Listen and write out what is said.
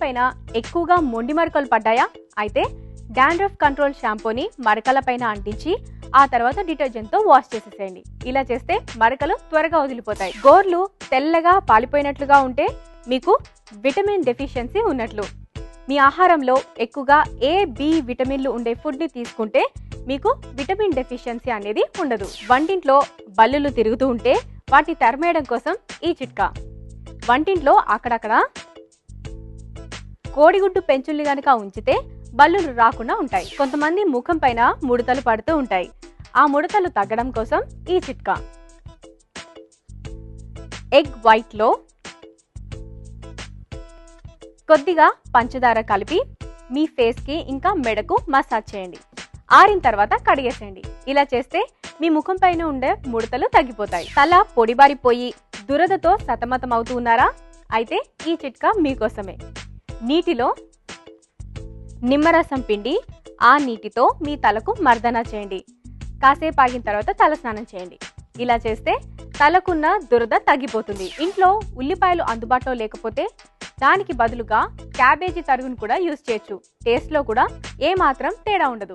పైన ఎక్కువగా మొండి మరకలు పడ్డాయా? అయితే డాండ్రఫ్ కంట్రోల్ షాంపూని మరకల పైన అంటించి ఆ తర్వాత డిటర్జెంట్తో వాష్ చేసేసేయండి. ఇలా చేస్తే మరకలు త్వరగా వదిలిపోతాయి. గోర్లు తెల్లగా పాలిపోయినట్లుగా ఉంటే మీకు విటమిన్ డెఫిషియన్సీ ఉన్నట్లు. మీ ఆహారంలో ఎక్కువగా ఏ బి విటమిన్లు ఉండే ఫుడ్ని తీసుకుంటే మీకు విటమిన్ డెఫిషియన్సీ అనేది ఉండదు. వంటింట్లో బల్లులు తిరుగుతూ ఉంటే వాటిని తరిమేయడం కోసం ఈ చిట్కా. వంటింట్లో అక్కడక్కడ కోడిగుడ్డు పెంచుల్ని గనక ఉంచితే బల్లులు రాకుండా ఉంటాయి. కొంతమంది ముఖం పైన ముడతలు పడుతూ ఉంటాయి. ఆ ముడతలు తగ్గడం కోసం ఈ చిట్కా. ఎగ్ వైట్లో కొద్దిగా పంచదార కలిపి మీ ఫేస్కి ఇంకా మెడకు మసాజ్ చేయండి. ఆరిన తర్వాత కడిగేసేయండి. ఇలా చేస్తే మీ ముఖం పైన ఉండే ముడతలు తగ్గిపోతాయి. తల పొడిబారిపోయి దురదతో సతమతం అవుతూ ఉన్నారా? అయితే ఈ చిట్కా మీకోసమే. నీటిలో నిమ్మరసం పిండి ఆ నీటితో మీ తలకు మర్దన చేయండి. కాసేపు ఆగిన తర్వాత తల స్నానం చేయండి. ఇలా చేస్తే తలకున్న దురద తగ్గిపోతుంది. ఇంట్లో ఉల్లిపాయలు అందుబాటులో లేకపోతే దానికి బదులుగా క్యాబేజీ తరుగును కూడా యూస్ చేయొచ్చు. టేస్ట్లో కూడా ఏ మాత్రం తేడా ఉండదు.